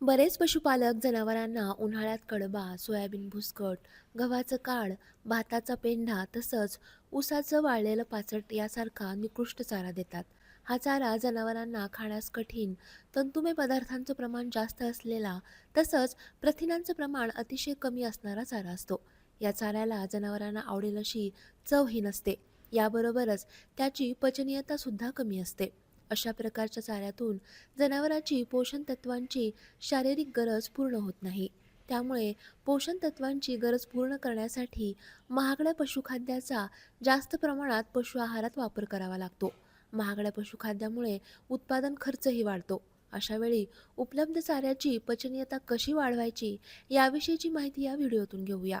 बरेच पशुपालक जनावरांना उन्हाळ्यात कडबा सोयाबीन भुसकट गव्हाचं काळ भाताचा पेंढा तसंच ऊसाचं वाळलेलं पाचट यासारखा निकृष्ट चारा देतात. हा चारा जनावरांना खाण्यास कठीण तंतुमय पदार्थांचं प्रमाण जास्त असलेला तसंच प्रथिनांचं प्रमाण अतिशय कमी असणारा चारा असतो. या चाऱ्याला जनावरांना आवडेल अशी चवही नसते. याबरोबरच त्याची पचनीयता सुद्धा कमी असते. अशा प्रकारच्या चाऱ्यातून जनावराची पोषण तत्वांची शारीरिक गरज पूर्ण होत नाही. त्यामुळे पोषण तत्वांची गरज पूर्ण करण्यासाठी महागड्या पशुखाद्याचा जास्त प्रमाणात पशु आहारात वापर करावा लागतो. महागड्या पशुखाद्यामुळे उत्पादन खर्चही वाढतो. अशावेळी उपलब्ध चाऱ्याची पचनीयता कशी वाढवायची याविषयीची माहिती या व्हिडिओतून घेऊया.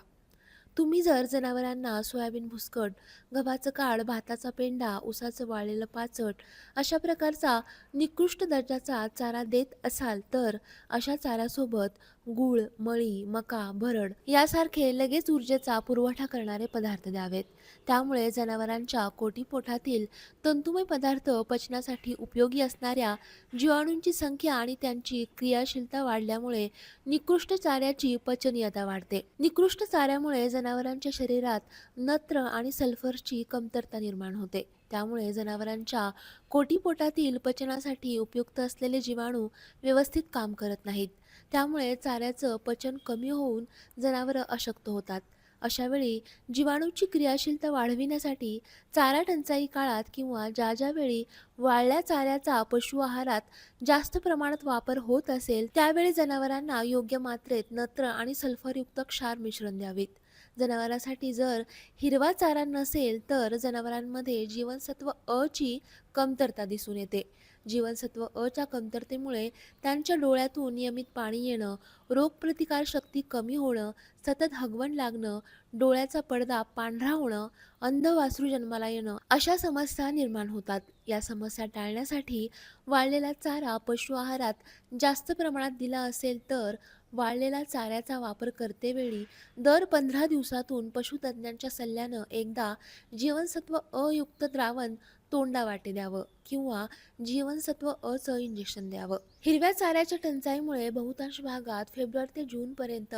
तुम्ही जर जनावरांना सोयाबीन भुसकट गव्हाचं काळ भाताचा पेंडा उसाचं वाळलेलं पाचट अशा प्रकारचा निकृष्ट दर्जाचा चारा देत असाल तर अशा चाऱ्यासोबत गूळ मळी मका भरड यासारखे लगेच ऊर्जेचा पुरवठा करणारे पदार्थ द्यावेत. त्यामुळे जनावरांच्या कोटीपोटातील तंतुमय पदार्थ पचनासाठी उपयोगी असणाऱ्या जीवाणूंची संख्या आणि त्यांची क्रियाशीलता वाढल्यामुळे निकृष्ट चाऱ्याची पचनीयता वाढते. निकृष्ट चाऱ्यामुळे जनावरांच्या शरीरात नत्र आणि सल्फरची कमतरता निर्माण होते. त्यामुळे जनावरांच्या कोटीपोटातील पचनासाठी उपयुक्त असलेले जीवाणू व्यवस्थित काम करत नाहीत. त्यामुळे चाऱ्याचं पचन कमी होऊन जनावरं अशक्त होतात. अशावेळी जीवाणूची क्रियाशीलता वाढविण्यासाठी चारा टंचाई काळात किंवा ज्या ज्यावेळी वाळल्या चाऱ्याचा पशु आहारात जास्त प्रमाणात वापर होत असेल त्यावेळी जनावरांना योग्य मात्रेत नत्र आणि सल्फरयुक्त क्षार मिश्रण द्यावेत. जनावरांसाठी जर हिरवा चारा नसेल तर जनावरांमध्ये जीवनसत्व अ ची कमतरता दिसून येते. जीवनसत्व अ च्या कमतरतेमुळे त्यांच्या डोळ्यातून नियमित पाणी येणं रोगप्रतिकार शक्ती कमी होणं सतत हगवण लागणं डोळ्याचा पडदा पांढरा होणं अंध वासरू जन्माला येणं अशा समस्या निर्माण होतात. या समस्या टाळण्यासाठी वाळलेला चारा पशु आहारात जास्त प्रमाणात दिला असेल तर वाळलेला चाऱ्याचा वापर करतेवेळी दर पंधरा दिवसातून पशुतज्ञांच्या सल्ल्यानं एकदा जीवनसत्व अयुक्त द्रावण तोंडावाटे द्यावं किंवा जीवनसत्व अचं इंजेक्शन द्यावं. हिरव्या चाऱ्याच्या टंचाईमुळे बहुतांश भागात फेब्रुवारी ते जूनपर्यंत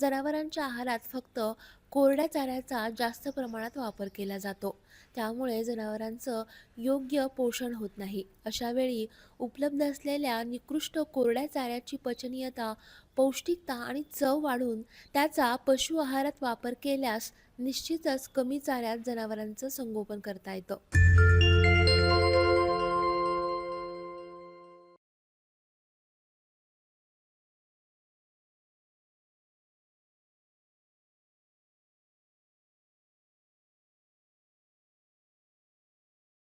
जनावरांच्या आहारात फक्त कोरड्या चाऱ्याचा जास्त प्रमाणात वापर केला जातो. त्यामुळे जनावरांचं योग्य पोषण होत नाही. अशावेळी उपलब्ध असलेल्या निकृष्ट कोरड्या चाऱ्याची पचनीयता पौष्टिकता आणि चव वाढून त्याचा पशु आहारात वापर केल्यास निश्चितच कमी चाऱ्यात जनावरांचं संगोपन करता येतं.